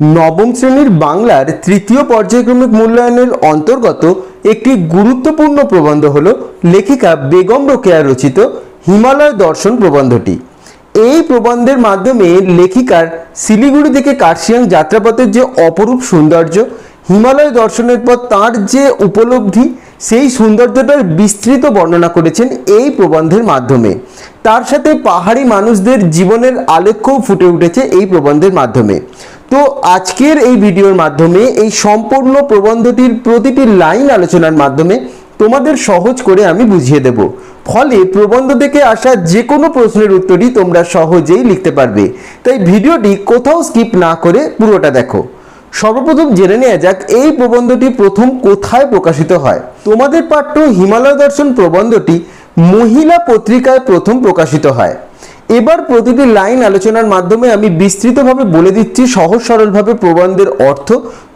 নবম শ্রেণির বাংলার তৃতীয় পর্যায়ক্রমিক মূল্যায়নের অন্তর্গত একটি গুরুত্বপূর্ণ প্রবন্ধ হল লেখিকা বেগম রোকেয়া রচিত হিমালয় দর্শন প্রবন্ধটি। এই প্রবন্ধের মাধ্যমে লেখিকার শিলিগুড়ি থেকে কার্শিয়াং যাত্রাপথের যে অপরূপ সৌন্দর্য, হিমালয় দর্শনের পর তার যে উপলব্ধি, সেই সৌন্দর্যটার বিস্তৃত বর্ণনা করেছেন এই প্রবন্ধের মাধ্যমে। তার সাথে পাহাড়ি মানুষদের জীবনের আলেখ্যও ফুটে উঠেছে এই প্রবন্ধের মাধ্যমে। তো আজকের এই ভিডিওর মাধ্যমে, এই সম্পূর্ণ প্রবন্ধটির প্রতিটি লাইন আলোচনার মাধ্যমে তোমাদের সহজ করে আমি বুঝিয়ে দেব। ফলে প্রবন্ধ থেকে আসা যে কোনো প্রশ্নের উত্তরই তোমরা সহজেই লিখতে পারবে। তাই ভিডিওটি কোথাও স্কিপ না করে পুরোটা দেখো। সর্বপ্রথম জেনে নেওয়া যাক, এই প্রবন্ধটি প্রথম কোথায় প্রকাশিত হয়? তোমাদের পাঠ্য হিমালয় দর্শন প্রবন্ধটি মহিলা পত্রিকায় প্রথম প্রকাশিত হয়। এবার প্রতিটি লাইন আলোচনার মাধ্যমে আমি বিস্তৃতভাবে বলে দিচ্ছি, সহজ সরলভাবে প্রবন্ধের অর্থ।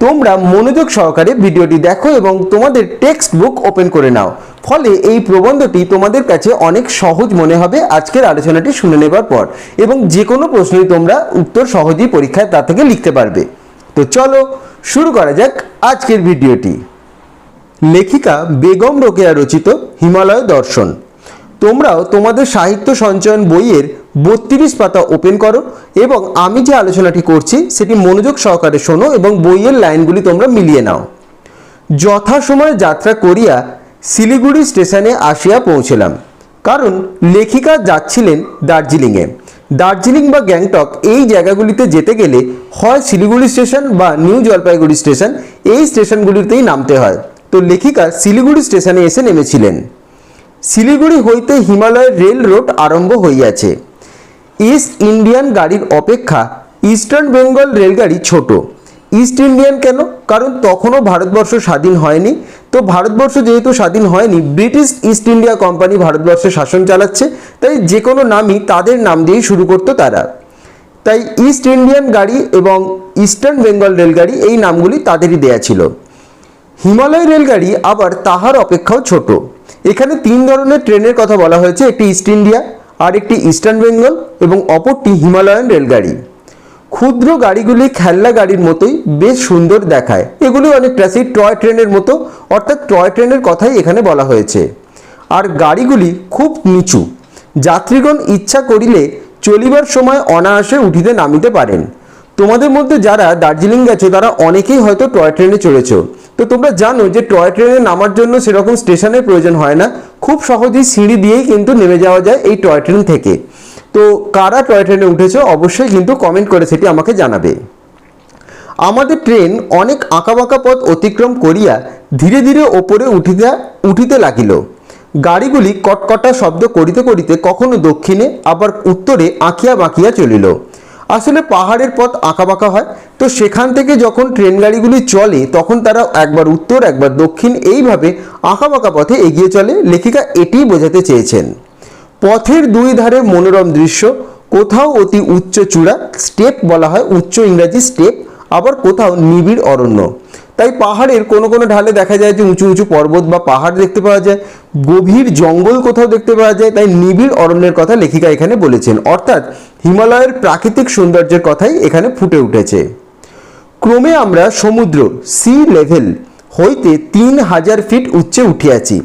তোমরা মনোযোগ সহকারে ভিডিওটি দেখো এবং তোমাদের টেক্সট বুক ওপেন করে নাও। ফলে এই প্রবন্ধটি তোমাদের কাছে অনেক সহজ মনে হবে। আজকের আলোচনাটি শুনে নেবার পর এবং যে কোনো প্রশ্নই তোমরা উত্তর সহজেই পরীক্ষায় তা থেকে লিখতে পারবে। তো চলো শুরু করা যাক আজকের ভিডিওটি। লেখিকা বেগম রোকেয়া রচিত হিমালয় দর্শন। তোমরাও তোমাদের সাহিত্য সঞ্চয়ন বইয়ের বত্রিশ পাতা ওপেন করো এবং আমি যে আলোচনাটি করছি সেটি মনোযোগ সহকারে শোনো এবং বইয়ের লাইনগুলি তোমরা মিলিয়ে নাও। যথাসময়ে যাত্রা করিয়া শিলিগুড়ি স্টেশনে আসিয়া পৌঁছলাম। কারণ লেখিকা যাচ্ছিলেন দার্জিলিংয়ে। দার্জিলিং বা গ্যাংটক এই জায়গাগুলিতে যেতে গেলে হয় শিলিগুড়ি স্টেশন বা নিউ জলপাইগুড়ি স্টেশন, এই স্টেশনগুলিতেই নামতে হয়। তো লেখিকা শিলিগুড়ি স্টেশনে এসে নেমেছিলেন। শিলিগুড়ি হইতে হিমালয়ের রেল রোড আরম্ভ হইয়াছে। ইস্ট ইন্ডিয়ান গাড়ির অপেক্ষা ইস্টার্ন বেঙ্গল রেলগাড়ি ছোট। ইস্ট ইন্ডিয়ান কেন? কারণ তখনও ভারতবর্ষ স্বাধীন হয়নি। তো ভারতবর্ষ যেহেতু স্বাধীন হয়নি ব্রিটিশ ইস্ট ইন্ডিয়া কোম্পানি ভারতবর্ষে শাসন চালাচ্ছে, তাই যে কোনো নামই তাদের নাম দিয়েই শুরু করতো তারা। তাই ইস্ট ইন্ডিয়ান গাড়ি এবং ইস্টার্ন বেঙ্গল রেলগাড়ি এই নামগুলি তাদেরই দেয়া ছিল। হিমালয় রেলগাড়ি আবার তাহার অপেক্ষাও ছোট। এখানে তিন ধরনের ট্রেনের কথা বলা হয়েছে, একটি ইস্ট ইন্ডিয়া আর একটি ইস্টার্ন বেঙ্গল এবং অপরটি হিমালয়ান রেলগাড়ি। ক্ষুদ্র গাড়িগুলি খেলনা গাড়ির মতোই বেশ সুন্দর দেখায়। এগুলি অনেকটা সেই টয় ট্রেনের মতো, অর্থাৎ টয় ট্রেনের কথাই এখানে বলা হয়েছে। আর গাড়িগুলি খুব নিচু। যাত্রীগণ ইচ্ছা করিলে চলিবার সময় অনায়াসে উঠিতে নামিতে পারেন। তোমাদের মধ্যে যারা দার্জিলিং গেছো, তারা অনেকেই হয়তো টয় ট্রেনে চড়েছো। তো তোমরা জানো যে টয় ট্রেনে নামার জন্য সেরকম স্টেশনের প্রয়োজন হয় না। খুব সহজেই সিঁড়ি দিয়েই কিন্তু নেমে যাওয়া যায় এই টয় ট্রেন থেকে। তো কারা টয় ট্রেনে উঠেছো, অবশ্যই কিন্তু কমেন্ট করে সেটি আমাকে জানাবে। আমাদের ট্রেন অনেক আঁকাবাঁকা পথ অতিক্রম করিয়া ধীরে ধীরে ওপরে উঠিতে উঠিতে লাগিল। গাড়িগুলি কটকটা শব্দ করিতে করিতে কখনো দক্ষিণে, আবার উত্তরে আঁকিয়া বাঁকিয়া চলিল। আসলে পাহাড়ের পথ আঁকাবাঁকা হয়। তো সেখান থেকে যখন ট্রেন গাড়িগুলি চলে, তখন তারা একবার উত্তর, একবার দক্ষিণ এইভাবে আঁকাবাঁকা পথে এগিয়ে চলে। লেখিকা এটি বোঝাতে চেয়েছেন। পথের দুই ধারে মনোরম দৃশ্য, কোথাও অতি উচ্চ চূড়া, স্টেপ বলা হয় উচ্চ ইংরাজি স্টেপ, আবার কোথাও নিবিড় অরণ্য। তাই পাহাড়ের কোনো কোনো ঢালে দেখা যায় যে উঁচু উঁচু পর্বত বা পাহাড় দেখতে পাওয়া যায়, গভীর জঙ্গল কোথাও দেখতে পাওয়া যায়, তাই নিবিড় অরণ্যের কথা লেখিকা এখানে বলেছেন। অর্থাৎ হিমালয়ের প্রাকৃতিক সৌন্দর্যের কথাই এখানে ফুটে উঠেছে। ক্রমে আমরা সমুদ্র সি লেভেল হইতে তিন হাজার ফিট উচ্চে উঠিয়াছি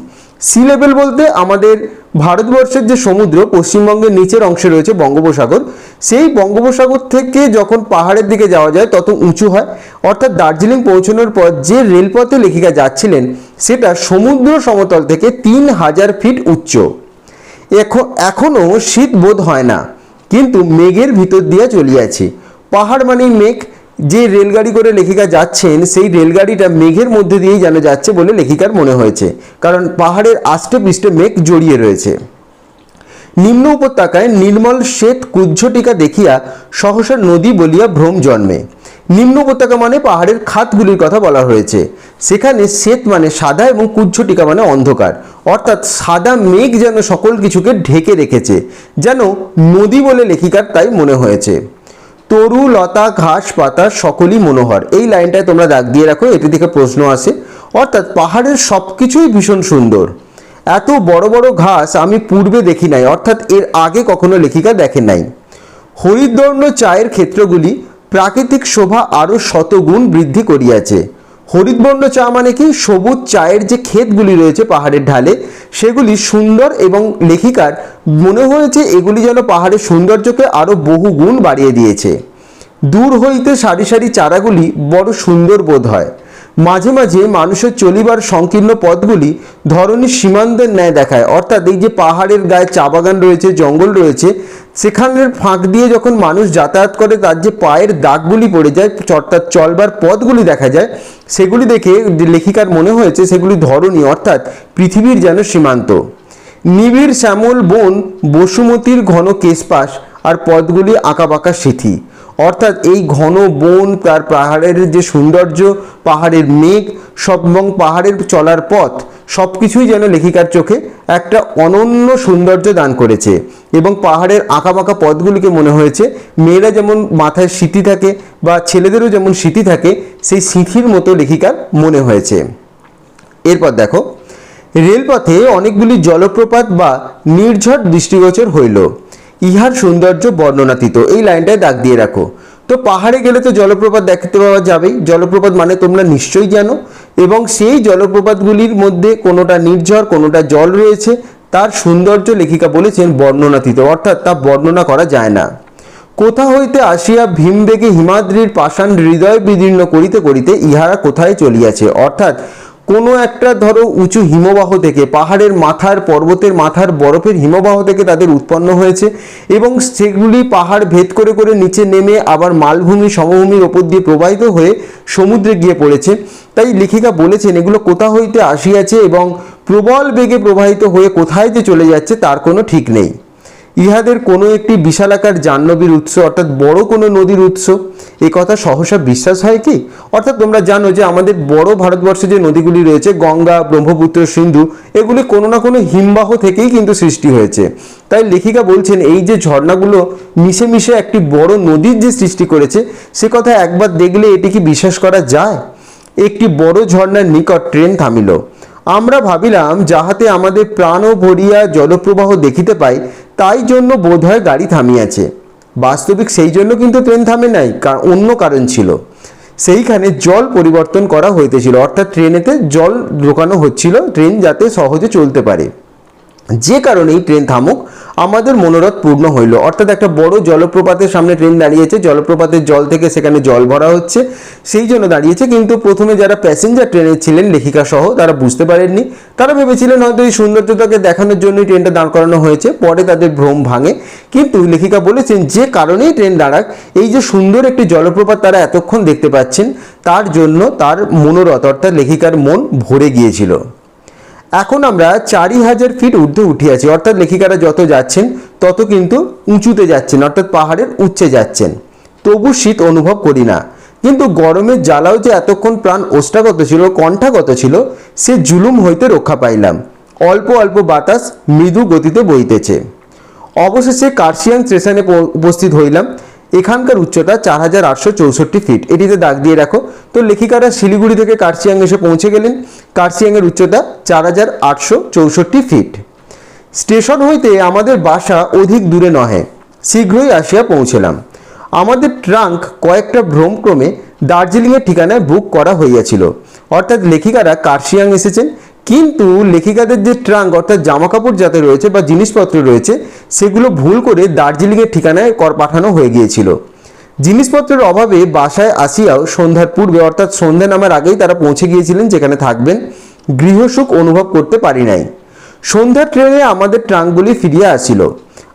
সি লেভেল বলতে আমাদের ভারতবর্ষের যে সমুদ্র, পশ্চিমবঙ্গের নিচের অংশে রয়েছে বঙ্গোপসাগর, সেই বঙ্গোপসাগর থেকে যখন পাহাড়ের দিকে যাওয়া যায়, তত উঁচু হয়। অর্থাৎ দার্জিলিং পৌঁছানোর পর যে রেলপথে লেখিকা যাচ্ছিলেন, সেটা সমুদ্র সমতল থেকে তিন হাজার ফিট উচ্চ। এখন এখনও শীত বোধ হয় না, কিন্তু মেঘের ভিতর দিয়ে চলিয়াছি। পাহাড় মানেই মেঘ যে রেলগাড়ি করে লেখিকা যাচ্ছেন, সেই রেলগাড়িটা মেঘের মধ্যে দিয়েই যেন যাচ্ছে বলে লেখিকার মনে হয়েছে। কারণ পাহাড়ের আষ্টে পৃষ্ঠে মেঘ জড়িয়ে রয়েছে। নিম্ন উপত্যকায় নির্মল শ্বেত কুজ্ঝটিকা দেখিয়া সহসা নদী বলিয়া ভ্রম জন্মে। নিম্ন উপত্যকা মানে পাহাড়ের খাতগুলির কথা বলা হয়েছে। সেখানে শ্বেত মানে সাদা এবং কুজ্ঝটিকা মানে অন্ধকার। অর্থাৎ সাদা মেঘ যেন সকল কিছুকে ঢেকে রেখেছে। যেন নদী বলে লেখিকার তাই মনে হয়েছে। তরু, লতা, ঘাস, পাতা সকলই মনোহর। এই লাইনটায় তোমরা দাগ দিয়ে রাখো, এটি থেকে প্রশ্ন আসে। অর্থাৎ পাহাড়ের সব কিছুই ভীষণ সুন্দর। এত বড় বড় ঘাস আমি পূর্বে দেখি নাই, অর্থাৎ এর আগে কখনো লেখিকা দেখে নাই। হরিদ্বর্ণ চায়ের ক্ষেত্রগুলি প্রাকৃতিক শোভা আরও শতগুণ বৃদ্ধি করিয়াছে। হরিতবর্ণ চা মানে কি? সবুজ চায়ের যে ক্ষেতগুলি রয়েছে পাহাড়ের ঢালে, সেগুলি সুন্দর এবং লেখিকার মনে হয়েছে এগুলি যেন পাহাড়ের সৌন্দর্যকে আরও বহু গুণ বাড়িয়ে দিয়েছে। দূর হইতে সারি সারি চারাগুলি বড় সুন্দর বোধ হয়। মাঝে মাঝে মানুষের চলিবার সংকীর্ণ পথগুলি ধরনের সীমান্তের ন্যায় দেখায়। অর্থাৎ এই যে পাহাড়ের গায়ে চা বাগান রয়েছে, জঙ্গল রয়েছে, সেখানের ফাঁক দিয়ে যখন মানুষ যাতায়াত করে, তার যে পায়ের দাগগুলি পড়ে যায়, অর্থাৎ চলবার পথগুলি দেখা যায়, সেগুলি দেখে লেখিকার মনে হয়েছে সেগুলি ধরনী অর্থাৎ পৃথিবীর যেন সীমান্ত। নিবিড় শ্যামল বন, বসুমতির ঘন কেশপাশ, আর পথগুলি আঁকাবাঁকা সিথি। অর্থাৎ এই ঘন বন, তার পাহাড়ের যে সৌন্দর্য, পাহাড়ের মেঘ, সব এবং পাহাড়ের চলার পথ সব কিছুই যেন লেখিকার চোখে একটা অনন্য সৌন্দর্য দান করেছে এবং পাহাড়ের আঁকাবাঁকা পথগুলিকে মনে হয়েছে। মেয়েরা যেমন মাথায় স্মৃতি থাকে বা ছেলেদেরও যেমন স্মৃতি থাকে, সেই স্মৃতির মতো লেখিকার মনে হয়েছে। এরপর দেখো, রেলপথে অনেকগুলি জলপ্রপাত বা নির্ঝর দৃষ্টিগোচর হইল। ইহার সৌন্দর্য বর্ণনাতীত। এই লাইনটায় দাগ দিয়ে রাখো। তো পাহাড়ে গেলে তো জলপ্রপাত দেখতে পাওয়া যাবেই। জলপ্রপাত মানে তোমরা নিশ্চয়ই জানো। এবং সেই জলপ্রপাতগুলির মধ্যে কোনোটা নির্ঝর, কোনোটা জল রয়েছে, তার সৌন্দর্য লেখিকা বলেছেন বর্ণনাতীত। অর্থাৎ তা বর্ণনা করা যায় না। কোথা হইতে আসিয়া ভীমবেগে হিমাদ্রির পাষাণ হৃদয় বিদীর্ণ করিতে করিতে ইহারা কোথায় চলিয়াছে? অর্থাৎ কোনো একটা ধরো উঁচু হিমবাহ থেকে, পাহাড়ের মাথার, পর্বতের মাথার, বরফের হিমবাহ থেকে তাদের উৎপন্ন হয়েছে এবং সেগুলি পাহাড় ভেদ করে করে নিচে নেমে আবার মালভূমি, সমভূমির ওপর দিয়ে প্রবাহিত হয়ে সমুদ্রে গিয়ে পড়েছে। তাই লেখিকা বলেছেন, এগুলো কোথা হইতে আসিয়াছে এবং প্রবল বেগে প্রবাহিত হয়ে কোথায় যে চলে যাচ্ছে তার কোনো ঠিক নেই। ইহাদের কোনো একটি বিশালাকার জাহ্নবীর উৎস অর্থাৎ বড় কোনো নদীর উৎস? এ কথা সহসা বিশ্বাস হয় কি? অর্থাৎ তোমরা জানো যে আমাদের বড় ভারতবর্ষে যে নদীগুলি রয়েছে, গঙ্গা, ব্রহ্মপুত্র, সিন্ধু, এগুলি কোনো না কোনো হিমবাহ থেকেই কিন্তু সৃষ্টি হয়েছে। তাই লেখিকা বলছেন, এই যে ঝর্ণাগুলো মিশে মিশে একটি বড় নদীর যে সৃষ্টি করেছে, সে কথা একবার দেখলে এটি কি বিশ্বাস করা যায়? একটি বড় ঝর্ণার নিকট ট্রেন থামিল। আমরা ভাবিলাম, যাহাতে আমাদের প্রাণ ভরিয়া জলপ্রবাহ দেখিতে পাই তাই জন্য বোধ হয় গাড়ি থামিয়েছে। বাস্তবিক সেই জন্য কিন্তু ট্রেন থামে নাই অন্য কারণ ছিল। সেইখানে জল পরিবর্তন করা হইতেছিল, অর্থাৎ ট্রেনেতে জল ঢোকানো হচ্ছিল, ট্রেন যাতে সহজে চলতে পারে। যে কারণেই ট্রেন থামুক আমাদের মনোরথ পূর্ণ হইল। অর্থাৎ একটা বড় জলপ্রপাতের সামনে ট্রেন দাঁড়িয়েছে। জলপ্রপাতের জল থেকে সেখানে জল ভরা হচ্ছে। সেই জন্য দাঁড়িয়েছে। কিন্তু প্রথমে যারা প্যাসেঞ্জার ট্রেনে ছিলেন লেখিকা সহ, তারা বুঝতে পারেননি। তারা ভেবেছিলেন হয়তো এই সৌন্দর্যতাকে দেখানোর জন্যই ট্রেনটা দাঁড় করানো হয়েছে। পরে তাদের ভ্রম ভাঙে। কিন্তু লেখিকা বলেছেন, যে কারণেই ট্রেন দাঁড়াক, এই যে সুন্দর একটি জলপ্রপাত তারা এতক্ষণ দেখতে পাচ্ছেন, তার জন্য তার মনোরথ, অর্থাৎ লেখিকার মন ভরে গিয়েছিল। এখন আমরা চারি হাজার ফিট ঊর্ধ্বে উঠিয়াছি। অর্থাৎ লেখিকারা যত যাচ্ছেন, তত কিন্তু উঁচুতে যাচ্ছেন, অর্থাৎ পাহাড়ের উচ্চে যাচ্ছেন। তবু শীত অনুভব করি না। কিন্তু গরমের জ্বালাও যে এতক্ষণ প্রাণ ওষ্ঠাগত ছিল, কণ্ঠাগত ছিল, সে জুলুম হইতে রক্ষা পাইলাম। অল্প অল্প বাতাস মৃদু গতিতে বইতেছে। অবশেষে কার্শিয়াং স্টেশনে উপস্থিত হইলাম। এখানকার উচ্চতা চার হাজার আটশো চৌষট্টি ফিট এটিতে দাগ দিয়ে রাখো। তো লেখিকারা শিলিগুড়ি থেকে কার্শিয়াং এসে পৌঁছে গেলেন। কার্শিয়াংয়ের উচ্চতা চার হাজার আটশো চৌষট্টি ফিট স্টেশন হইতে আমাদের বাসা অধিক দূরে নহে। শীঘ্রই আসিয়া পৌঁছলাম। আমাদের ট্রাঙ্ক কয়েকটা ভ্রমক্রমে দার্জিলিংয়ের ঠিকানায় বুক করা হইয়াছিল। অর্থাৎ লেখিকারা কার্শিয়াং এসেছেন। কিন্তু লেখিকাদের যে ট্রাঙ্ক, অর্থাৎ জামা কাপড় যাতে রয়েছে বা জিনিসপত্র রয়েছে, সেগুলো ভুল করে দার্জিলিংয়ের ঠিকানায় কর পাঠানো হয়ে গিয়েছিল। জিনিসপত্রের অভাবে বাসায় আসিয়াও সন্ধ্যার পূর্বে, অর্থাৎ সন্ধ্যা নামার আগেই তারা পৌঁছে গিয়েছিলেন যেখানে থাকবেন, গৃহসুখ অনুভব করতে পারি নাই। সন্ধ্যার ট্রেনে আমাদের ট্রাঙ্কগুলি ফিরিয়ে আসিল।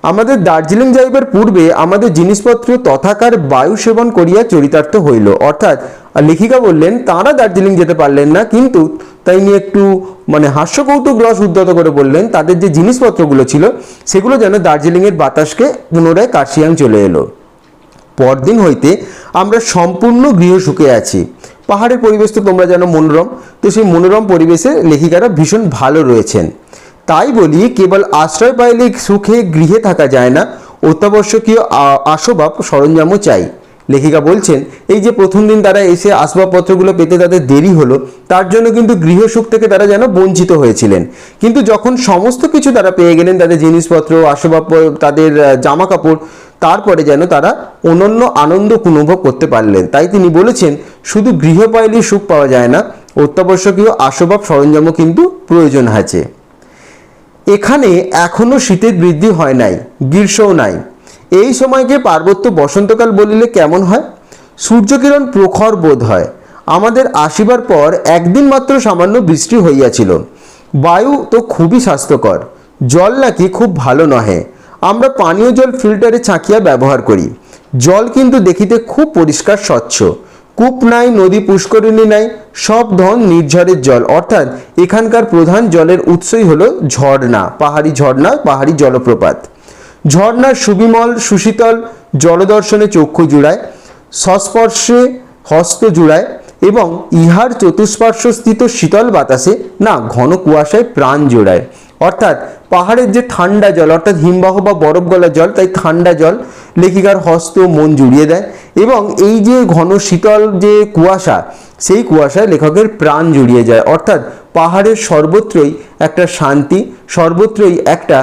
আমাদের দার্জিলিং যাইবার পূর্বে আমাদের জিনিসপত্র তথাকার বায়ু সেবন করিয়া চরিতার্থ হইল। অর্থাৎ লেখিকা বললেন, তাঁরা দার্জিলিং যেতে পারলেন না, কিন্তু তাই নিয়ে একটু মানে হাস্যকৌতুক রস উদ্যত করে বললেন, তাদের যে জিনিসপত্রগুলো ছিল, সেগুলো যেন দার্জিলিংয়ের বাতাসকে পুনরায় কার্শিয়াং চলে এলো। পরদিন হইতে আমরা সম্পূর্ণ গৃহ গৃহসুখে আছি। পাহাড়ের পরিবেশ তো তোমরা জানো মনোরম, তো সেই মনোরম পরিবেশে লেখিকারা ভীষণ ভালো রয়েছেন। তাই বলি, কেবল আশ্রয় পাইলে সুখে গৃহে থাকা যায় না। অত্যাবশ্যকীয় আসবাব সরঞ্জামও চাই। লেখিকা বলছেন, এই যে প্রথম দিন তারা এসে আসবাবপত্রগুলো পেতে তাদের দেরি হলো, তার জন্য কিন্তু গৃহসুখ থেকে তারা যেন বঞ্চিত হয়েছিলেন। কিন্তু যখন সমস্ত কিছু তারা পেয়ে গেলেন, তাদের জিনিসপত্র আসবাব তাদের জামা কাপড় তারপরে যেন তারা অনন্য আনন্দ অনুভব করতে পারলেন। তাই তিনি বলেছেন, শুধু গৃহপালিত সুখ পাওয়া যায় না, অত্যাবশ্যকীয় আসবাব সরঞ্জামও কিন্তু প্রয়োজন আছে। এখানে এখনও শীতের বৃদ্ধি হয় নাই, গ্রীষ্মও নাই। এই সময়কে পার্বত্য বসন্তকাল বলিলে কেমন হয়? সূর্যকিরণ প্রখর বোধ হয়। আমাদের আসিবার পর একদিন মাত্র সামান্য বৃষ্টি হইয়াছিল। বায়ু তো খুবই স্বাস্থ্যকর, জল নাকি খুব ভালো নহে। আমরা পানীয় জল ফিল্টারে ছাঁকিয়া ব্যবহার করি। জল কিন্তু দেখিতে খুব পরিষ্কার স্বচ্ছ। কূপ নাই, নদী পুষ্করিণী নাই, সব ধন নির্ঝরের জল। অর্থাৎ এখানকার প্রধান জলের উৎসই হলো ঝর্ণা, পাহাড়ি ঝর্ণা, পাহাড়ি জলপ্রপাত। ঝর্ণার সুবিমল, সুশীতল, জলদর্শনে চক্ষু জুড়ায়, সংস্পর্শে হস্ত জুড়ায় এবং ইহার চতুষ্পার্শ্বস্থিত শীতল বাতাসে না ঘন কুয়াশায় প্রাণ জোড়ায়। অর্থাৎ পাহাড়ের যে ঠান্ডা জল, অর্থাৎ হিমবাহ বা বরফ গলা জল, তাই ঠান্ডা জল লেখিকার হস্ত মন জুড়িয়ে দেয় এবং এই যে ঘন শীতল যে কুয়াশা, সেই কুয়াশায় লেখকের প্রাণ জুড়িয়ে যায়। অর্থাৎ পাহাড়ের সর্বত্রই একটা শান্তি, সর্বত্রই একটা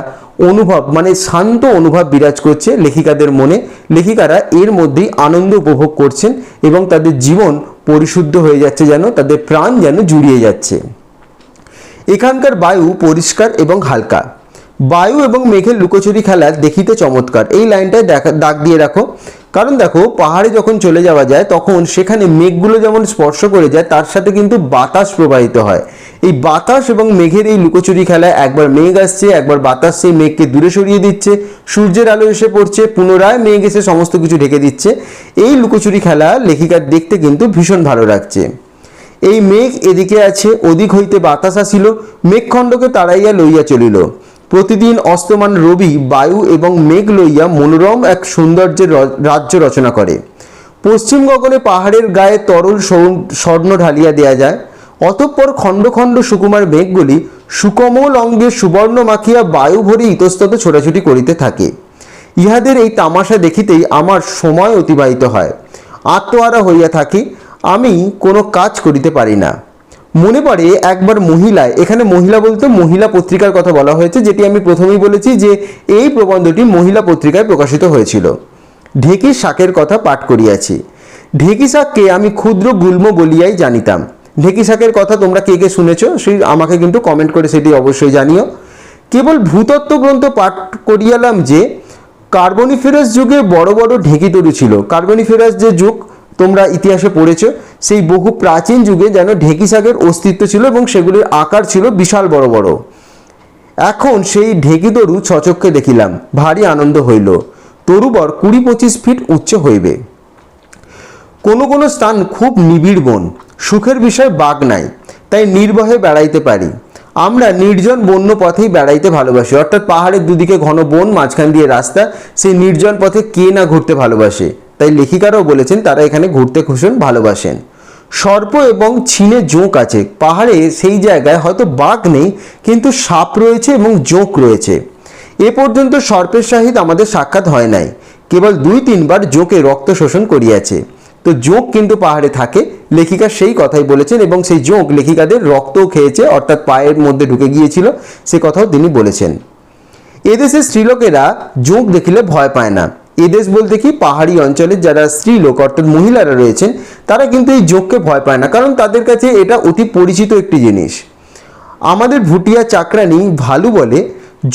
অনুভব মানে শান্ত অনুভব বিরাজ করছে লেখিকাদের মনে। লেখিকারা এর মধ্যেই আনন্দ উপভোগ করছেন এবং তাদের জীবন পরিশুদ্ধ হয়ে যাচ্ছে যেন, তাদের প্রাণ যেন জুড়িয়ে যাচ্ছে। এখানকার বায়ু পরিষ্কার এবং হালকা। বায়ু এবং মেঘের লুকোচুরি খেলা দেখিতে চমৎকার। এই লাইনটায় দেখা, দাগ দিয়ে রাখো। কারণ দেখো, পাহাড়ে যখন চলে যাওয়া যায়, তখন সেখানে মেঘগুলো যেমন স্পর্শ করে যায়, তার সাথে কিন্তু বাতাস প্রবাহিত হয়। এই বাতাস এবং মেঘের এই লুকোচুরি খেলায় একবার মেঘ আসছে, একবার বাতাস সেই মেঘকে দূরে সরিয়ে দিচ্ছে। সূর্যের আলো এসে পড়ছে, পুনরায় মেঘ এসে সমস্ত কিছু ঢেকে দিচ্ছে। এই লুকোচুরি খেলা লেখিকার দেখতে কিন্তু ভীষণ ভালো লাগছে। এই মেঘ এদিকে আছে, ওদিক হইতে বাতাস আসিল, মেঘখণ্ডকে তাড়াইয়া লইয়া চলিল। প্রতিদিন অস্তমান রবি বায়ু এবং মেঘ লইয়া মনোরম এক সৌন্দর্যের রাজ্য রচনা করে। পশ্চিম গগনে পাহাড়ের গায়ে তরল স্বর্ণ ঢালিয়া দেয়া যায়। অতঃপর খণ্ড খণ্ড সুকুমার মেঘগুলি সুকমল অঙ্গে সুবর্ণ মাখিয়া বায়ু ভরে ইতস্তত ছোটাছুটি করিতে থাকে। ইহাদের এই তামাশা দেখিতেই আমার সময় অতিবাহিত হয়। আত্মহারা হইয়া থাকি আমি কোনো কাজ করিতে পারি না। মনে পড়ে একবার মহিলায়, এখানে মহিলা বলতে মহিলা পত্রিকার কথা বলা হয়েছে, যেটি আমি প্রথমেই বলেছি যে এই প্রবন্ধটি মহিলা পত্রিকায় প্রকাশিত হয়েছিল। ঢেকি শাকের কথা পাঠ করিয়াছি। ঢেকি শাককে আমি ক্ষুদ্র গুল্ম বলিয়াই জানিতাম। ঢেকি শাকের কথা তোমরা কে কে শুনেছ, সেই আমাকে কিন্তু কমেন্ট করে সেটি অবশ্যই জানিও। কেবল ভূতত্ত্ব গ্রন্থ পাঠ করিয়ালাম যে, কার্বনিফেরাস যুগে বড় বড় ঢেকি তরু ছিল। কার্বনিফেরাস যে যুগ তোমরা ইতিহাসে পড়েছো, সেই বহু প্রাচীন যুগে যেন ঢেকি শাকের অস্তিত্ব ছিল এবং সেগুলির আকার ছিল বিশাল বড় বড়। এখন সেই ঢেকি তরু ছচক্ষে দেখিলাম, ভারী আনন্দ হইল। তরুবর কুড়ি পঁচিশ ফিট উচ্চ হইবে। কোনো কোনো স্থান খুব নিবিড় বন, সুখের বিষয় বাঘ নাই, তাই নির্ভয়ে বেড়াইতে পারি। আমরা নির্জন বন্য পথেই বেড়াইতে ভালোবাসি, অর্থাৎ পাহাড়ের দুদিকে ঘন বন, মাঝখান দিয়ে রাস্তা, সেই নির্জন পথে কে না ঘুরতে ভালোবাসে? তাই লেখিকারাও বলেছেন তারা এখানে ঘুরতে ভীষণ ভালোবাসেন। সর্প এবং ছিনে জোঁক আছে। পাহাড়ে সেই জায়গায় হয়তো বাঘ নেই, কিন্তু সাপ রয়েছে এবং জোঁক রয়েছে। এ পর্যন্ত সর্পের সহিত আমাদের সাক্ষাৎ হয় নাই। কেবল দুই তিনবার জোঁকে রক্ত শোষণ করিয়াছে। তো জোঁক কিন্তু পাহাড়ে থাকে, লেখিকা সেই কথাই বলেছেন এবং সেই জোঁক লেখিকাদের রক্তও খেয়েছে, অর্থাৎ পায়ের মধ্যে ঢুকে গিয়েছিল, সে কথাও তিনি বলেছেন। এদেশের স্ত্রীলোকেরা জোঁক দেখিলে ভয় পায় না। এদেশ বলতে কি পাহাড়ি অঞ্চলের যারা স্ত্রীলোক অর্থাৎ মহিলারা রয়েছেন, তারা কিন্তু এই জোঁককে ভয় পায় না, কারণ তাদের কাছে এটা অতি পরিচিত একটি জিনিস। আমাদের ভুটিয়া চাকরানি ভালু বলে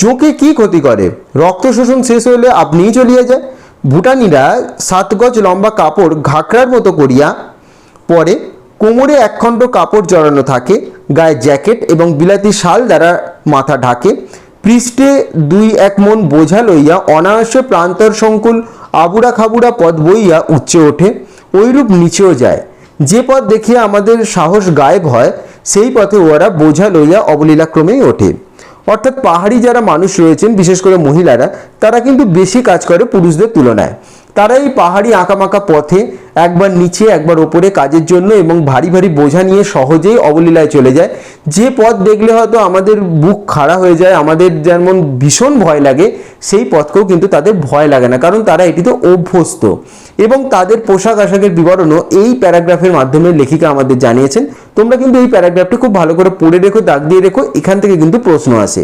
জোঁকে কি ক্ষতি করে? রক্ত শোষণ শেষ হলে আপনিই চলিয়ে যায় ভুটানিরা সাত গজ লম্বা কাপড় ঘাকড়ার মতো করিয়া পরে কোমরে একখণ্ড কাপড় জড়ানো থাকে, গায়ে জ্যাকেট এবং বিলাতি শাল দ্বারা মাথা ঢাকে। পৃষ্ঠে দুই এক মন বোঝা লইয়া অনায়াসে প্রান্তর সংকুল আবুড়া খাবুড়া পথ বইয়া উচ্চে ওঠে ওইরূপ নিচেও যায়। যে পথ দেখিয়া আমাদের সাহস গায়েব হয়, সেই পথে ওরা বোঝা লইয়া অবলীলাক্রমেই ওঠে। অর্থাৎ পাহাড়ি যারা মানুষ রয়েছেন, বিশেষ করে মহিলারা, তারা কিন্তু বেশি কাজ করে পুরুষদের তুলনায়। তারা এই পাহাড়ি আঁকামাকা পথে একবার নিচে, একবার ওপরে কাজের জন্য এবং ভারী ভারী বোঝা নিয়ে সহজেই অবলীলায় চলে যায়। যে পথ দেখলে হয়তো আমাদের বুক খাড়া হয়ে যায়, আমাদের যেমন ভীষণ ভয় লাগে, সেই পথকেও কিন্তু তাদের ভয় লাগে না, কারণ তারা এটিতে অভ্যস্ত। এবং তাদের পোশাক আশাকের বিবরণও এই প্যারাগ্রাফের মাধ্যমে লেখিকা আমাদের জানিয়েছেন। তোমরা কিন্তু এই প্যারাগ্রাফটি খুব ভালো করে পড়ে রেখো, দাগ দিয়ে রেখো, এখান থেকে কিন্তু প্রশ্ন আসে।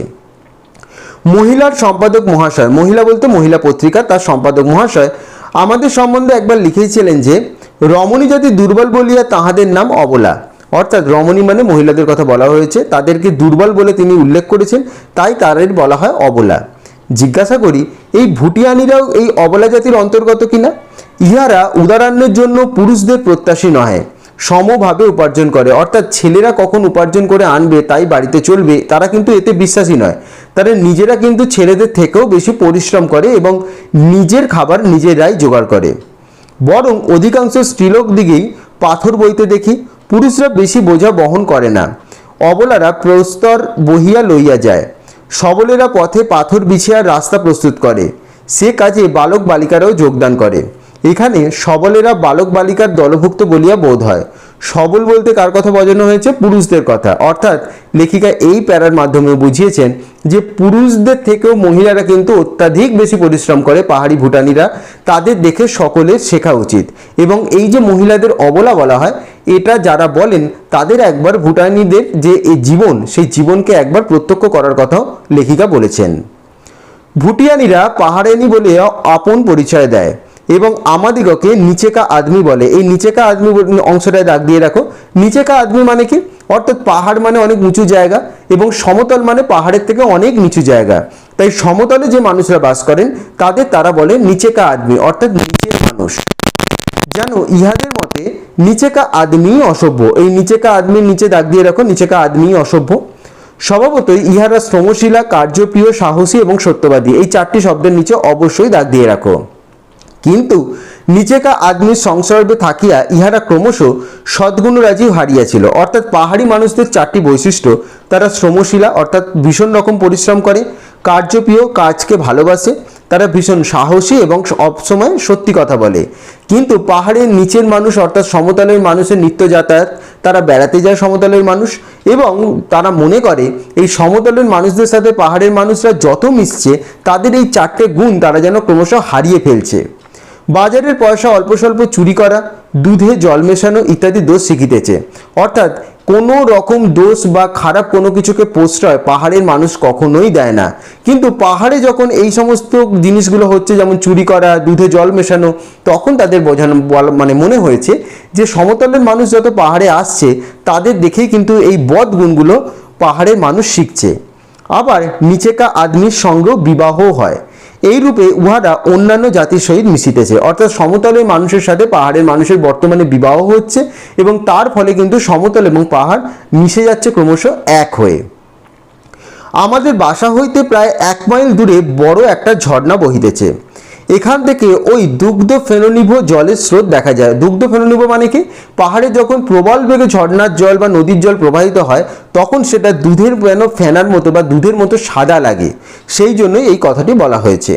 মহিলার সম্পাদক মহাশয়, মহিলা বলতে মহিলা পত্রিকা, তার সম্পাদক মহাশয় আমাদের সম্বন্ধে একবার লিখেছিলেন যে, রমণী জাতি দুর্বল বলিয়া তাহাদের নাম অবলা, অর্থাৎ রমণী মানে মহিলাদের কথা বলা হয়েছে, তাদেরকে দুর্বল বলে তিনি উল্লেখ করেছেন, তাই তাদের বলা হয় অবলা। জিজ্ঞাসা করি, এই ভুটিয়ানিরাও এই অবলা জাতির অন্তর্গত কিনা? ইহারা উদাহরণের জন্য পুরুষদের প্রত্যাশী নহে। সমভাবে উপার্জন করে। অর্থাৎ ছেলেরা কখন উপার্জন করে আনবে, তাই বাড়িতে চলবে, তারা কিন্তু এতে বিশ্বাসী নয়। তারা নিজেরা কিন্তু ছেলেদের থেকেও বেশি পরিশ্রম করে এবং নিজের খাবার নিজেরাই জোগাড় করে। বরং অধিকাংশ স্ত্রীলোক দিকেই পাথর বইতে দেখি, পুরুষরা বেশি বোঝা বহন করে না। অবলারা প্রস্তর বহিয়া লইয়া যায়। সবলেরা পথে পাথর বিছিয়া রাস্তা প্রস্তুত করে। সে কাজে বালক বালিকারাও যোগদান করে। এখানে সবলেরা বালক বালিকার দলভুক্ত বলিয়া বোধ হয়। সবল বলতে কার কথা বোঝানো হয়েছে? পুরুষদের কথা। অর্থাৎ লেখিকা এই প্যারার মাধ্যমে বুঝিয়েছেন যে পুরুষদের থেকেও মহিলারা কিন্তু অত্যাধিক বেশি পরিশ্রম করে পাহাড়ি ভুটানিরা। তাদের দেখে সকলের শেখা উচিত। এবং এই যে মহিলাদের অবলা বলা হয়, এটা যারা বলেন, তাদের একবার ভুটানিদের যে এই জীবন, সেই জীবনকে একবার প্রত্যক্ষ করার কথাও লেখিকা বলেছেন। ভুটিয়ানিরা পাহাড়েনি বলে আপন পরিচয় দেয়। এবং আমাদিগকে নিচেকা আদমি বলে। এই নিচেকা আদমি অংশটায় দাগ দিয়ে রাখো নিচেকা আদমি মানে কি? অর্থাৎ পাহাড় মানে অনেক উঁচু জায়গা এবং সমতল মানে পাহাড়ের থেকে অনেক নিচু জায়গা। তাই সমতলে যে মানুষরা বাস করেন, তাদের তারা বলে নিচেকা আদমি, অর্থাৎ নিচের মানুষ। জানো, ইহাদের মতে নিচেকা আদমি অসভ্য। এই নিচেকা আদমির নিচে দাগ দিয়ে রাখো, নিচেকা আদমি অসভ্য। স্বভাবতই ইহারা শ্রমশীলা, কার্যপ্রিয়, সাহসী এবং সত্যবাদী। এই চারটি শব্দের নিচে অবশ্যই দাগ দিয়ে রাখো। কিন্তু নিচেকা আদমির সংসর্গে থাকিয়া ইহারা ক্রমশ সদ্গুণরাজি হারিয়াছিল। অর্থাৎ পাহাড়ি মানুষদের চারটি বৈশিষ্ট্য, তারা শ্রমশীলা, অর্থাৎ ভীষণ রকম পরিশ্রম করে, কার্যপ্রিয় কাজকে ভালোবাসে, তারা ভীষণ সাহসী এবং সবসময় সত্যি কথা বলে। কিন্তু পাহাড়ের নিচের মানুষ, অর্থাৎ সমতলের মানুষের নিত্য যাতায়াত, তারা বেড়াতে যায় সমতলের মানুষ এবং তারা মনে করে, এই সমতলের মানুষদের সাথে পাহাড়ের মানুষরা যত মিশছে, তাদের এই চারটে গুণ তারা যেন ক্রমশ হারিয়ে ফেলছে। বাজারের পয়সা অল্প স্বল্প চুরি করা, দুধে জল মেশানো ইত্যাদি দোষ শিখিতেছে। অর্থাৎ কোনো রকম দোষ বা খারাপ কোনো কিছুকে প্রশ্রয় পাহাড়ের মানুষ কখনোই দেয় না। কিন্তু পাহাড়ে যখন এই সমস্ত জিনিসগুলো হচ্ছে, যেমন চুরি করা, দুধে জল মেশানো, তখন তাদের বোঝানো মানে মনে হয়েছে যে সমতলের মানুষ যত পাহাড়ে আসছে, তাদের দেখেই কিন্তু এই বদ গুণগুলো পাহাড়ের মানুষ শিখছে। আবার নিচেকা আদমির সঙ্গেও বিবাহ হয়। এই রূপে উহারা অন্যান্য জাতির সহিত মিশিতেছে। অর্থাৎ সমতলের মানুষের সাথে পাহাড়ের মানুষের বর্তমানে বিবাহ হচ্ছে এবং তার ফলে কিন্তু সমতল এবং পাহাড় মিশে যাচ্ছে ক্রমশ এক হয়ে। আমাদের বাসা হইতে প্রায় এক মাইল দূরে বড় একটা ঝর্ণা বহিতেছে। এখান থেকে ওই দুগ্ধ ফেননিভ জলের স্রোত দেখা যায়। দুগ্ধ ফেননিভ মানে কি? পাহাড়ে যখন প্রবল বেগে ঝর্ণার জল বা নদীর জল প্রবাহিত হয়, তখন সেটা দুধের যেন ফেনার মতো বা দুধের মতো সাদা লাগে। সেই জন্যই এই কথাটি বলা হয়েছে।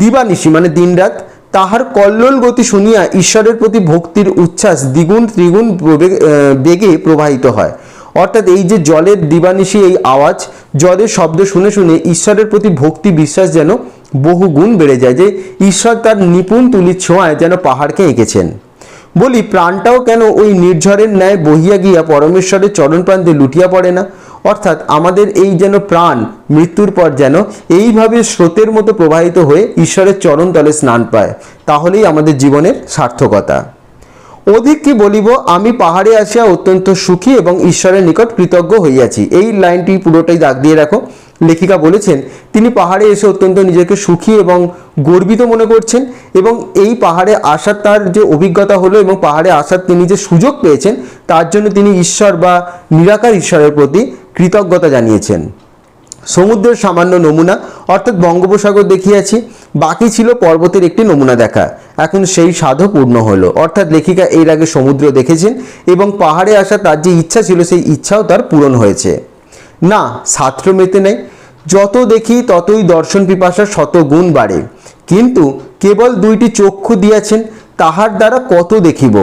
দিবানিশি মানে দিনরাত, তাহার কল্লোল গতি শুনিয়া ঈশ্বরের প্রতি ভক্তির উচ্ছ্বাস দ্বিগুণ ত্রিগুণ বেগে প্রবাহিত হয়। অর্থাৎ এই যে জলের দিবানিশি এই আওয়াজ, জলের শব্দ শুনে শুনে ঈশ্বরের প্রতি ভক্তি বিশ্বাস যেন বহু গুণ বেড়ে যায়, যে ঈশ্বর তার নিপুণ তুলির ছোঁয়ায় যেন পাহাড়কে এঁকেছেন। বলি, প্রাণটাও কেন ওই নির্ঝরের ন্যায় বহিয়া গিয়া পরমেশ্বরের চরণ প্রান্তে লুটিয়া পড়ে না? অর্থাৎ আমাদের এই যেন প্রাণ, মৃত্যুর পর যেন এইভাবে স্রোতের মতো প্রবাহিত হয়ে ঈশ্বরের চরণ তলে স্নান পায়, তাহলেই আমাদের জীবনের সার্থকতা। অধিক কি বলিব, আমি পাহাড়ে আসিয়া অত্যন্ত সুখী এবং ঈশ্বরের নিকট কৃতজ্ঞ হইয়াছি। এই লাইনটি পুরোটাই দাগ দিয়ে রাখো। লেখিকা বলেছেন, তিনি পাহাড়ে এসে অত্যন্ত নিজেকে সুখী এবং গর্বিত মনে করছেন এবং এই পাহাড়ে আসার তার যে অভিজ্ঞতা হলো এবং পাহাড়ে আসার তিনি যে সুযোগ পেয়েছেন, তার জন্য তিনি ঈশ্বর বা নিরাকার ঈশ্বরের প্রতি কৃতজ্ঞতা জানিয়েছেন। সমুদ্রের সামান্য নমুনা, অর্থাৎ বঙ্গোপসাগর দেখিয়াছি, বাকি ছিল পর্বতের একটি নমুনা দেখা। এখন সেই সাধও পূর্ণ হলো অর্থাৎ লেখিকা এর আগে সমুদ্র দেখেছেন এবং পাহাড়ে আসা তার যে ইচ্ছা ছিল, সেই ইচ্ছাও তার পূরণ হয়েছে। না, ছাত্র মেতে নেই। যত দেখি, ততই দর্শন পিপাসার শত গুণ বাড়ে। কিন্তু কেবল দুইটি চক্ষু দিয়াছেন, তাহার দ্বারা কত দেখিব?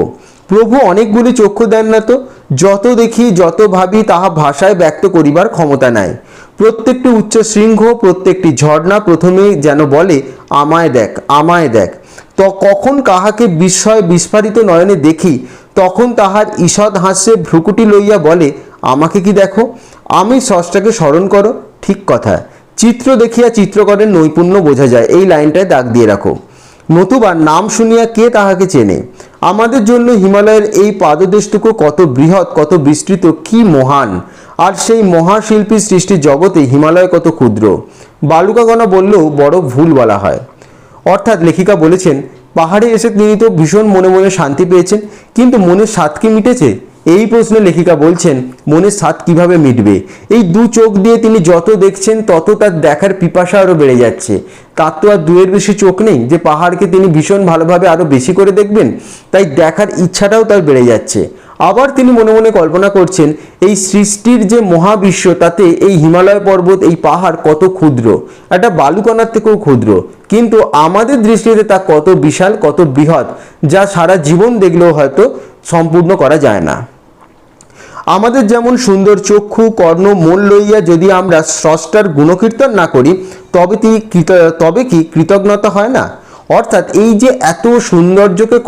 প্রভু অনেকগুলি চক্ষু দেন না তো, যত দেখি, যত ভাবি, তাহা ভাষায় ব্যক্ত করিবার ক্ষমতা নাই। প্রত্যেকটি উচ্চ শৃঙ্গ, প্রত্যেকটি ঝর্ণা প্রথমে যেন বলে, আমায় দেখ আমায় দেখ। তো কখন কাহাকে বিস্ময় বিস্ফারিত নয়নে দেখি, তখন তাহার ঈষৎ হাস্যে ভ্রুকুটি লইয়া বলে, আমাকে কি দেখো? আমি স্রষ্টাকে স্মরণ করো। ঠিক কথা। চিত্র দেখিয়া চিত্রকরের নৈপুণ্য বোঝা যায়। এই লাইনটায় দাগ দিয়ে রাখো। নতুবা নাম শুনিয়া কে তাহাকে চেনে? আমাদের জন্য হিমালয়ের এই পাদদেশটুকু কত বৃহৎ, কত বিস্তৃত, কি মহান? আর সেই মহাশিল্পী সৃষ্টির জগতে হিমালয় কত ক্ষুদ্র? বালুকাগণা বললেও বড় ভুল বলা হয়। অর্থাৎ লেখিকা বলেছেন, পাহাড়ে এসে তিনি তো ভীষণ মনে মনে শান্তি পেয়েছেন, কিন্তু মনের স্বাদ কি মিটেছে? এই প্রশ্নে লেখিকা বলছেন, মনের স্বাদ কীভাবে মিটবে? এই দু চোখ দিয়ে তিনি যত দেখছেন, তত তার দেখার পিপাসা আরও বেড়ে যাচ্ছে। তার তো আর দুয়ের বেশি চোখ নেই যে পাহাড়কে তিনি ভীষণ ভালোভাবে আরও বেশি করে দেখবেন, তাই দেখার ইচ্ছাটাও তার বেড়ে যাচ্ছে। আবার তিনি মনে মনে কল্পনা করছেন, এই সৃষ্টির যে মহাবিশ্ব, তাতে এই হিমালয় পর্বত, এই পাহাড় কত ক্ষুদ্র। একটা বালুকণার থেকেও ক্ষুদ্র। কিন্তু আমাদের দৃষ্টিতে তা কত বিশাল, কত বৃহৎ, যা সারা জীবন দেখলেও হয়তো সম্পূর্ণ করা যায় না। আমাদের যেমন সুন্দর চক্ষু, কর্ণ, মন লইয়া যদি আমরা স্রষ্টার গুণকীর্তন না করি, তবে তিনি কৃত- তবে কি কৃতজ্ঞতা হয় না? অর্থাৎ এই যে এত সৌন্দর্যকে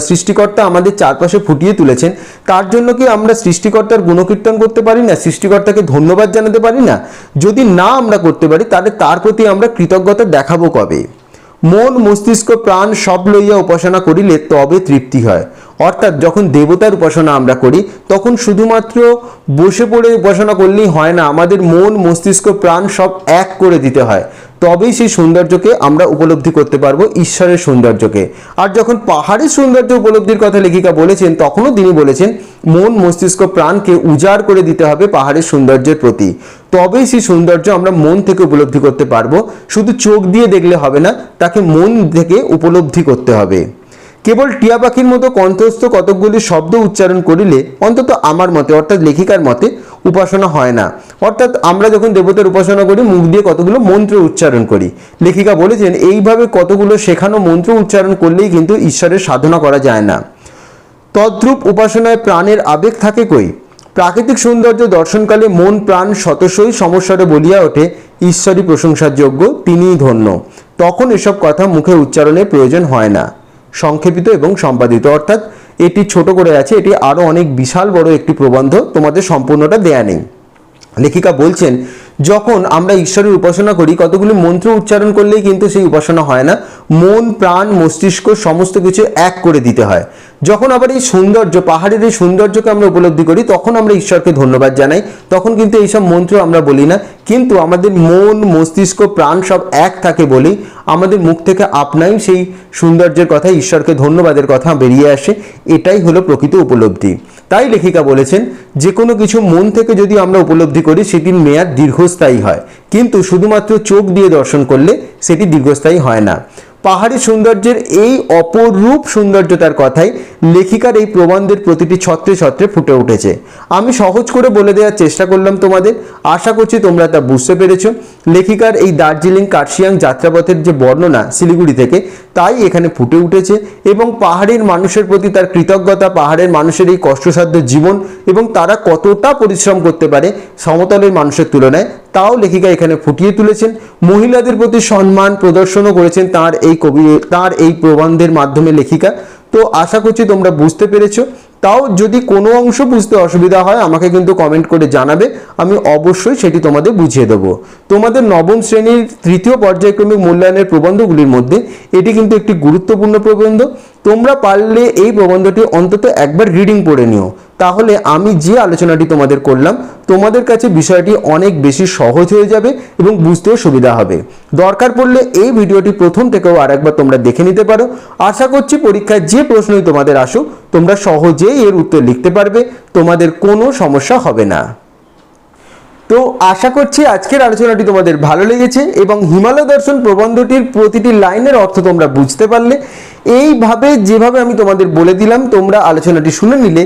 সৃষ্টিকর্তা আমাদের চারপাশে ফুটিয়ে তুলেছেন, তার জন্য কি আমরা সৃষ্টিকর্তার গুণকীর্তন করতে পারি না? সৃষ্টিকর্তাকে ধন্যবাদ জানাতে পারি না? যদি না আমরা করতে পারি, তাহলে তার প্রতি আমরা কৃতজ্ঞতা দেখাবো কবে? মন, মস্তিষ্ক, প্রাণ সব লইয়া উপাসনা করিলে তবে তৃপ্তি হয়। অর্থাৎ যখন দেবতার উপাসনা আমরা করি, তখন শুধুমাত্র বসে পড়ে উপাসনা করলেই হয় না, আমাদের মন, মস্তিষ্ক, প্রাণ সব এক করে দিতে হয়। তবেই সেই সৌন্দর্যকে আমরা উপলব্ধি করতে পারব ঈশ্বরের সৌন্দর্যকে। আর যখন পাহাড়ের সৌন্দর্য উপলব্ধির কথা লেখিকা বলেছেন, তখনও তিনি বলেছেন মন মস্তিষ্ক প্রাণকে উজাড় করে দিতে হবে পাহাড়ের সৌন্দর্যের প্রতি। তবেই সেই সৌন্দর্য আমরা মন থেকে উপলব্ধি করতে পারব। শুধু চোখ দিয়ে দেখলে হবে না, তাকে মন থেকে উপলব্ধি করতে হবে। কেবল টিয়া পাখির মতো কণ্ঠস্থ কতকগুলি শব্দ উচ্চারণ করিলে অন্তত আমার মতে, অর্থাৎ লেখিকার মতে, উপাসনা হয় না। অর্থাৎ আমরা যখন দেবতার উপাসনা করি, মুখ দিয়ে কতগুলো মন্ত্র উচ্চারণ করি। লেখিকা বলেছেন, এইভাবে কতগুলো শেখানো মন্ত্র উচ্চারণ করলেই কিন্তু ঈশ্বরের সাধনা করা যায় না। তদ্রূপ উপাসনায় প্রাণের আবেগ থাকে কই? প্রাকৃতিক সৌন্দর্য দর্শনকালে মন প্রাণ শতশই সমস্যারে বলিয়া ওঠে, ঈশ্বরই প্রশংসার যোগ্য তিনিই ধন্য। তখন এসব কথা মুখে উচ্চারণের প্রয়োজন হয় না। সংক্ষেপিত এবং সম্পাদিত, অর্থাৎ এটি ছোট করে আছে, এটি আরও অনেক বিশাল বড় একটি প্রবন্ধ, তোমাদের সম্পূর্ণটা দেয়া নেই। লেখিকা বলছেন যখন আমরা ঈশ্বরের উপাসনা করি, কতগুলি মন্ত্র উচ্চারণ করলেই কিন্তু সেই উপাসনা হয় না। মন, প্রাণ, মস্তিষ্ক সমস্ত কিছু এক করে দিতে হয়। যখন আবার এই সৌন্দর্য, পাহাড়ের এই সৌন্দর্যকে আমরা উপলব্ধি করি, তখন আমরা ঈশ্বরকে ধন্যবাদ জানাই। তখন কিন্তু এইসব মন্ত্র আমরা বলি না। কিন্তু আমাদের মন, মস্তিষ্ক, প্রাণ সব এক থাকে বলেই আমাদের মুখ থেকে আপনাই সেই সৌন্দর্যের কথা, ঈশ্বরকে ধন্যবাদের কথা বেরিয়ে আসে। এটাই হলো প্রকৃত উপলব্ধি। তাই লেখিকা বলেছেন যে কোনো কিছু মন থেকে যদি আমরা উপলব্ধি করি, সেটির মেয়াদ দীর্ঘস্থায়ী হয়। কিন্তু শুধুমাত্র চোখ দিয়ে দর্শন করলে সেটি দীর্ঘস্থায়ী হয় না। পাহাড়ি সৌন্দর্যের এই অপরূপ সৌন্দর্যতার কথাই লেখিকার এই প্রবন্ধের প্রতিটি ছত্রে ছত্রে ফুটে উঠেছে। আমি সহজ করে বলে দেওয়ার চেষ্টা করলাম তোমাদের। আশা করছি তোমরা তা বুঝতে পেরেছ। লেখিকার এই দার্জিলিং কার্শিয়াং যাত্রাপথের যে বর্ণনা শিলিগুড়ি থেকে, তাই এখানে ফুটে উঠেছে এবং পাহাড়ের মানুষের প্রতি তার কৃতজ্ঞতা, পাহাড়ের মানুষের এই কষ্টসাধ্য জীবন এবং তারা কতটা পরিশ্রম করতে পারে সমতলের মানুষের তুলনায় তাও লেখিকা এখানে ফুটিয়ে তুলেছেন। মহিলাদের প্রতি সম্মান প্রদর্শনও করেছেন তার এই কবি, তার এই প্রবন্ধের মাধ্যমে লেখিকা। তো আশা করছি তোমরা বুঝতে পেরেছ। তাও যদি কোনো অংশ বুঝতে অসুবিধা হয়, আমাকে কিন্তু কমেন্ট করে জানাবে। আমি অবশ্যই সেটি তোমাদের বুঝিয়ে দেবো। তোমাদের নবম শ্রেণির তৃতীয় পর্যায়ক্রমিক মূল্যায়নের প্রবন্ধগুলির মধ্যে এটি কিন্তু একটি গুরুত্বপূর্ণ প্রবন্ধ। তোমরা পারলে এই প্রবন্ধটি অন্তত একবার রিডিং পড়ে নিও। তাহলে আমি যে আলোচনাটি তোমাদের করলাম, তোমাদের কাছে বিষয়টি অনেক বেশি সহজ হয়ে যাবে এবং বুঝতেও সুবিধা হবে। দরকার পড়লে এই ভিডিওটি প্রথম থেকেও আরেকবার তোমরা দেখে নিতে পারো। আশা করছি পরীক্ষায় যে প্রশ্নই তোমাদের আসুক, তোমরা সহজেই এর উত্তর লিখতে পারবে, তোমাদের কোনো সমস্যা হবে না। তো আশা করছি আজকের আলোচনাটি তোমাদের ভালো লেগেছে এবং হিমালয় দর্শন প্রবন্ধটির প্রতিটি লাইনের অর্থ তোমরা বুঝতে পারলে। এইভাবে যেভাবে আমি তোমাদের বলে দিলাম, তোমরা আলোচনাটি শুনে নিলে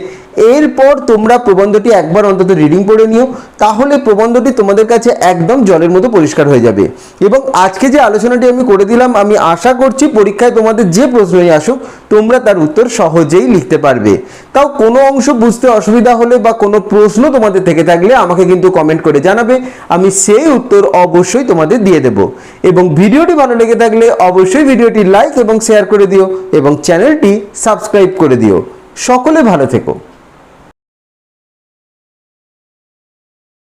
এরপর তোমরা প্রবন্ধটি একবার অন্তত রিডিং পড়ে নিও, তাহলে প্রবন্ধটি তোমাদের কাছে একদম জলের মতো পরিষ্কার হয়ে যাবে। এবং আজকে যে আলোচনাটি আমি করে দিলাম, আমি আশা করছি পরীক্ষায় তোমাদের যে প্রশ্নই আসুক, তোমরা তার উত্তর সহজেই লিখতে পারবে। তাও কোনো অংশ বুঝতে অসুবিধা হলে বা কোনো প্রশ্ন তোমাদের থেকে থাকলে আমাকে কিন্তু কমেন্ট করে জানাবে, আমি সেই উত্তর অবশ্যই তোমাদের দিয়ে দেব। এবং ভিডিওটি ভালো লেগে থাকলে অবশ্যই ভিডিওটি লাইক এবং শেয়ার করে দিও, এবং চ্যানেলটি সাবস্ক্রাইব করে দিও। সকলে ভালো থেকো।